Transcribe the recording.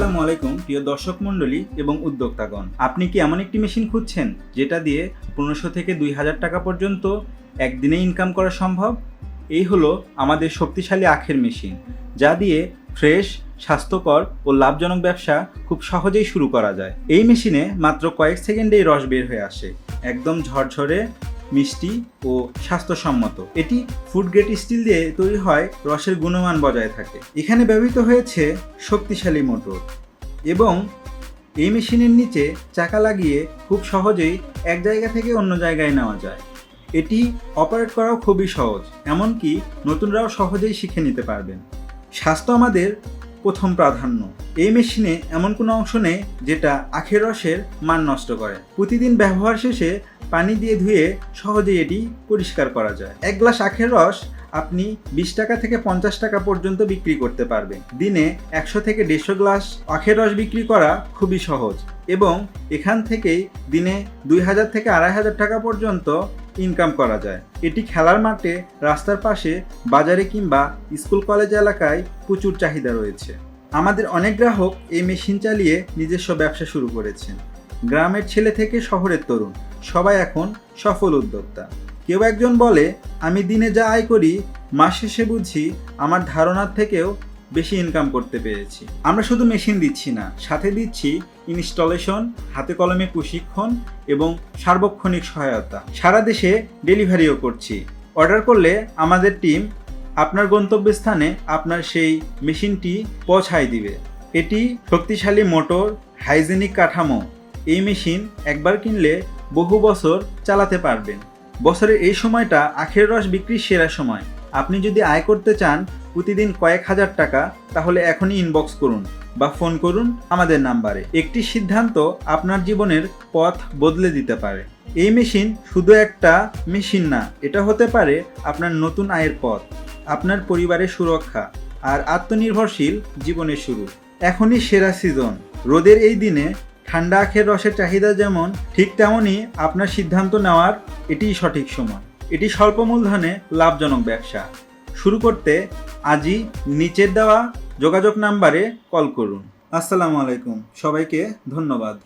প্রিয় দর্শক মণ্ডলী এবং উদ্যোক্তাগণ। আপনি কি এমন একটি মেশিন খুঁজছেন যেটা দিয়ে পনেরোশো থেকে দুই হাজার টাকা পর্যন্ত একদিনে ইনকাম করা সম্ভব? এই হলো আমাদের শক্তিশালী আখের মেশিন, যা দিয়ে ফ্রেশ, স্বাস্থ্যকর ও লাভজনক ব্যবসা খুব সহজেই শুরু করা যায়। এই মেশিনে মাত্র কয়েক সেকেন্ডেই রস বের হয়ে আসে, একদম ঝরঝরে মিষ্টি ও স্বাস্থ্যসম্মত। এটি ফুড গ্রেড স্টিল দিয়ে তৈরি হয়, রসের গুণমান বজায় থাকে। এখানে ব্যবহৃত হয়েছে শক্তিশালী মোটর এবং এই মেশিনের নিচে চাকা লাগিয়ে খুব সহজেই এক জায়গা থেকে অন্য জায়গায় নেওয়া যায়। এটি অপারেট করাও খুবই সহজ, এমনকি নতুনরাও সহজেই শিখে নিতে পারবেন। স্বাস্থ্য আমাদের প্রথম প্রাধান্য। এই মেশিনে এমন কোনো অংশ নেই যেটা আখের রসের মান নষ্ট করে। প্রতিদিন ব্যবহার শেষে পানি দিয়ে ধুয়ে সহজেই এটি পরিষ্কার করা যায়। এক গ্লাস আখের রস আপনি বিশ টাকা থেকে পঞ্চাশ টাকা পর্যন্ত বিক্রি করতে পারবেন। দিনে একশো থেকে দেড়শো গ্লাস আখের রস বিক্রি করা খুবই সহজ এবং এখান থেকেই দিনে দুই হাজার থেকে আড়াই হাজার টাকা পর্যন্ত ইনকাম করা যায়। এটি খেলার মাঠে, রাস্তার পাশে, বাজারে কিংবা স্কুল, কলেজ এলাকায় প্রচুর চাহিদা রয়েছে। আমাদের অনেক গ্রাহক এই মেশিন চালিয়ে নিজস্ব ব্যবসা শুরু করেছেন। গ্রামের ছেলে থেকে শহরের তরুণ, সবাই এখন সফল উদ্যোক্তা। কেউ একজন বলে, আমি দিনে যা আয় করি, মাস শেষে বুঝি আমার ধারণার থেকেও বেশি ইনকাম করতে পেরেছি। আমরা শুধু মেশিন দিচ্ছি না, সাথে দিচ্ছি ইনস্টলেশন হাতে কলমে প্রশিক্ষণ এবং সার্বক্ষণিক সহায়তা। সারা দেশে ডেলিভারিও করছি। অর্ডার করলে আমাদের টিম আপনার গন্তব্যস্থানে আপনার সেই মেশিনটি পৌঁছায় দিবে। এটি শক্তিশালী মোটর, হাইজেনিক কাঠামো। এই মেশিন একবার কিনলে বহু বছর চালাতে পারবেন। বছরের এই সময়টা আখের রস বিক্রির সেরা সময়। আপনি যদি আয় করতে চান প্রতিদিন কয়েক হাজার টাকা, তাহলে এখনই ইনবক্স করুন বা ফোন করুন আমাদের নাম্বারে। একটি সিদ্ধান্ত আপনার জীবনের পথ বদলে দিতে পারে। এই মেশিন শুধু একটা মেশিন না, এটা হতে পারে আপনার নতুন আয়ের পথ। আপনার পরিবারের সুরক্ষা আর আত্মনির্ভরশীল জীবনের শুরু। এখনই সেরা সিজন রোদের এই দিনে ঠান্ডা আখের রসের চাহিদা যেমন, ঠিক তেমনই আপনার সিদ্ধান্ত নেওয়ার এটিই সঠিক সময়। এটি স্বল্প মূলধনে লাভজনক ব্যবসা। শুরু করতে আজই নিচের দেওয়া যোগাযোগ নাম্বারে কল করুন। আসসালামু আলাইকুম। সবাইকে ধন্যবাদ।